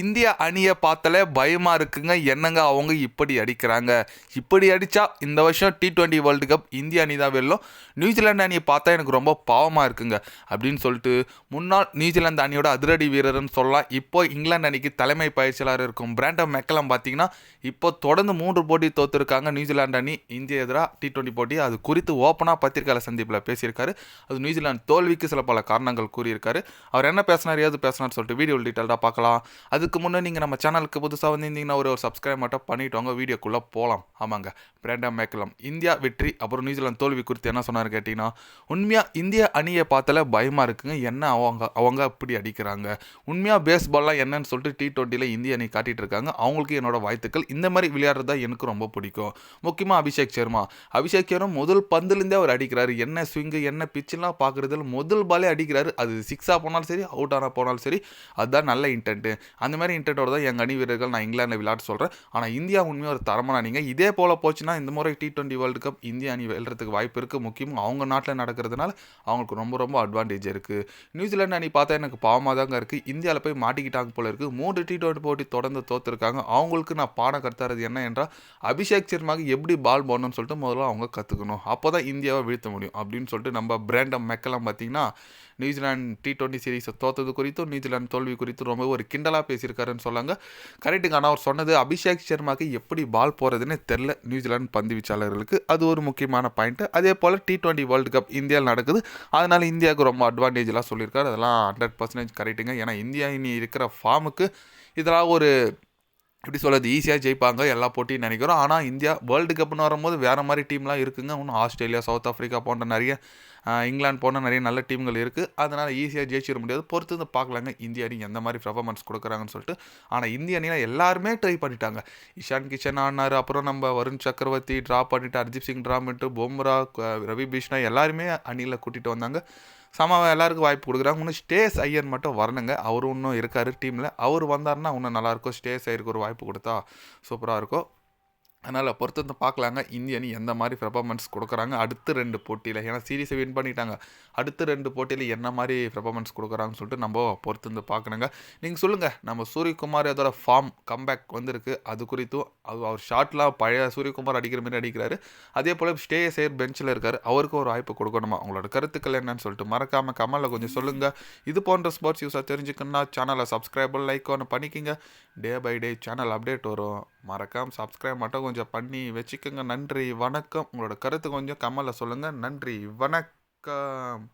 இந்திய அணியை பார்த்தாலே பயமாக இருக்குங்க. என்னங்க அவங்க இப்படி அடிக்கிறாங்க? இப்படி அடித்தா இந்த வருஷம் டி டுவெண்ட்டி வேர்ல்டு கப் இந்திய அணி தான் வெல்லும். நியூசிலாந்து அணியை பார்த்தா எனக்கு ரொம்ப பாவமாக இருக்குங்க. அப்படின்னு சொல்லிட்டு முன்னாள் நியூசிலாந்து அணியோட அதிரடி வீரர்னு சொல்லலாம். இப்போ இங்கிலாந்து அணிக்கு தலைமை பயிற்சியாளர் இருக்கும் பிராண்டம் மெக்கலம் பார்த்தீங்கன்னா இப்போ தொடர்ந்து மூன்று போட்டி தோற்றுருக்காங்க நியூசிலாந்து அணி. இந்திய எதிராக டி டுவெண்ட்டி போட்டி. அது குறித்து ஓப்பனாக பத்திரிகையாளர் சந்திப்பில் பேசியிருக்காரு. அது நியூசிலாந்து தோல்விக்கு சில பல காரணங்கள் கூறியிருக்காரு. அவர் என்ன பேசினார் ஏது பேசினார் சொல்லிட்டு வீடியோ டீட்டெயில்டாக பார்க்கலாம். அது அதுக்கு முன்னே நீங்கள் நம்ம சேனலுக்கு புதுசாக வந்திருந்தீங்கன்னா ஒரு ஒரு சப்ஸ்கிரைப் மட்டும் பண்ணிவிட்டு வாங்க. வீடியோக்குள்ளே போகலாம் ஆமாங்க. பிராண்டா மேக்கலாம் இந்தியா வெற்றி அப்புறம் நியூசிலாந்து தோல்வி குறித்து என்ன சொன்னார் கேட்டிங்கன்னா உண்மையாக இந்திய அணியை பார்த்தால பயமாக இருக்குங்க. என்ன அவங்க அவங்க அப்படி அடிக்கிறாங்க? உண்மையாக பேஸ்பால்லாம் என்னன்னு சொல்லிட்டு டி டுவெண்ட்டியில் இந்திய அணி காட்டிகிட்டு இருக்காங்க. அவங்களுக்கு என்னோட வாழ்த்துக்கள். இந்த மாதிரி விளையாடுறது தான் எனக்கு ரொம்ப பிடிக்கும். முக்கியமாக அபிஷேக் சர்மா. அபிஷேக் சர்மா முதல் பந்துலேருந்தே அவர் அடிக்கிறாரு. என்ன ஸ்விங்கு என்ன பிச்செல்லாம் பார்க்குறதுல முதல் பாலே அடிக்கிறாரு. அது சிக்ஸாக போனாலும் சரி அவுட் ஆனால் போனாலும் சரி அதுதான் நல்ல இன்டென்ட்டு அந்த மாதிரி இன்டென்ட்டோட தான் எங்கள் அணி வீரர்கள் நான் இங்கிலாந்து விளையாட்டு சொல்கிறேன் ஆனால் இந்தியா உண்மையாக ஒரு தரமான அணிங்க. இதே போல் போச்சுன்னா இந்த முறை டி டுவெண்ட்டி வேர்ல்டு கப் இந்திய அணி வெல்றதுக்கு வாய்ப்பு இருக்குது முக்கியமாக அவங்க நாட்டில் நடக்கிறதுனால அவங்களுக்கு ரொம்ப ரொம்ப அட்வான்டேஜ் இருக்குது நியூசிலாந்து அணி பார்த்தா எனக்கு பாவமாக தாங்க இருக்குது இந்தியாவில் போய் மாட்டிக்கிட்டாங்க போல இருக்குது மூன்று டி டுவெண்ட்டி போட்டி தொடர்ந்து தோற்றுருக்காங்க அவங்களுக்கு நான் பாடம் கத்துறது என்ன என்றால் அபிஷேக் சர்மாக்கு எப்படி பால் போடணும்னு சொல்லிட்டு முதல்ல அவங்க கற்றுக்கணும் அப்போ தான் இந்தியாவை வீழ்த்த முடியும் அப்படின்னு சொல்லிட்டு நம்ம பிராண்டம் மெக்கெல்லாம் பார்த்தீங்கன்னா நியூசிலாந்து டி டுவெண்ட்டி சீரீஸை தோத்தது குறித்தும் நியூசிலாந்து தோல்வி குறித்தும் ரொம்ப ஒரு கிண்டலாக பேசியிருக்காருன்னு சொன்னாங்க கரெக்டுங்க ஆனால் அவர் சொன்னது அபிஷேக் சர்மாக்கு எப்படி பால் போகிறதுன்னு தெரில நியூசிலாந்து பந்து வீச்சாளர்களுக்கு அது ஒரு முக்கியமான பாயிண்ட்டு அதே போல் டி டுவெண்ட்டி வேர்ல்டு கப் இந்தியாவில் நடக்குது. அதனால் இந்தியாவுக்கு ரொம்ப அட்வான்டேஜ்லாம் சொல்லியிருக்காரு. அதெல்லாம் ஹண்ட்ரட் பர்சன்டேஜ் கரெக்டுங்க. ஏன்னா இந்தியா இனி இருக்கிற ஃபார்முக்கு இதெல்லாம் ஒரு எப்படி சொல்கிறது ஈஸியாக ஜெயிப்பாங்க எல்லா போட்டியும் நினைக்கிறோம். ஆனால் இந்தியா வேர்ல்டு கப்னு வரும்போது வேறு மாதிரி டீம்லாம் இருக்குங்க. இன்னும் ஆஸ்திரேலியா சவுத் ஆஃப்ரிக்கா போன்ற நிறைய இங்கிலாந்து போன்ற நிறைய நல்ல டீம்கள் இருக்குது அதனால் ஈஸியாக ஜெயிச்சிட முடியாது. பொறுத்து வந்து பார்க்கலாங்க. இந்திய அணி எந்த மாதிரி பெர்ஃபார்மன்ஸ் கொடுக்குறாங்கன்னு சொல்லிட்டு. ஆனால் இந்திய அணியில் எல்லாருமே ட்ரை பண்ணிட்டாங்க. இஷான் கிஷன் ஆனார் அப்புறம் நம்ம வருண் சக்கரவர்த்தி ட்ரா பண்ணிட்டு அர்ஜித் சிங் ட்ரா பண்ணிட்டு பும்ரா ரவி பிஷ்ணா எல்லாருமே அணியில் கூட்டிகிட்டு வந்தாங்க. சம எல்லாருக்கும் வாய்ப்பு கொடுக்குறாங்க. இன்னும் ஸ்டேஸ் ஐயர் மட்டும் வரணுங்க. அவரும் இன்னும் இருக்கார் டீமில் அவர் வந்தாருன்னா இன்னும் நல்லாயிருக்கும் ஸ்டேஸ் ஐயருக்கு ஒரு வாய்ப்பு கொடுத்தா சூப்பராக இருக்கும். அதனால் பொறுத்து வந்து பார்க்கலாங்க. இந்திய அணி எந்த மாதிரி பெர்ஃபார்மன்ஸ் கொடுக்குறாங்க? அடுத்த ரெண்டு போட்டியில் ஏன்னா சீரீஸை வின் பண்ணிட்டாங்க. அடுத்த ரெண்டு போட்டியில் என்ன மாதிரி பெர்ஃபார்மன்ஸ் கொடுக்குறாங்கன்னு சொல்லிட்டு நம்ம பொறுத்து வந்து பார்க்கணுங்க. நீங்கள் சொல்லுங்கள் நம்ம சூரியகுமார் அதோட ஃபார்ம் கம்பேக் வந்திருக்கு. அது குறித்தும் அது அவர் ஷார்ட்லாம் பழைய சூரியகுமார் அடிக்கிற மாதிரி அடிக்கிறாரு. அதே போல் ஸ்டே சேர் பெஞ்சில் இருக்கார். அவருக்கு ஒரு வாய்ப்பு கொடுக்கணுமா? உங்களோட கருத்துக்கள் என்னன்னு சொல்லிட்டு மறக்காமல் கமலில் கொஞ்சம் சொல்லுங்கள் இது போன்ற ஸ்போர்ட்ஸ் யூஸாக தெரிஞ்சுக்கணுன்னா சேனலை சப்ஸ்கிரைப் லைக் ஒன்று பண்ணிக்கிங்க. Day by day channel update வரும். மறக்காமல் சப்ஸ்கிரைப் மட்டும் கொஞ்சம் பண்ணி வச்சுக்கோங்க. நன்றி வணக்கம். உங்களோட கருத்து கொஞ்சம் கமலை சொல்லுங்கள் நன்றி வணக்கம்.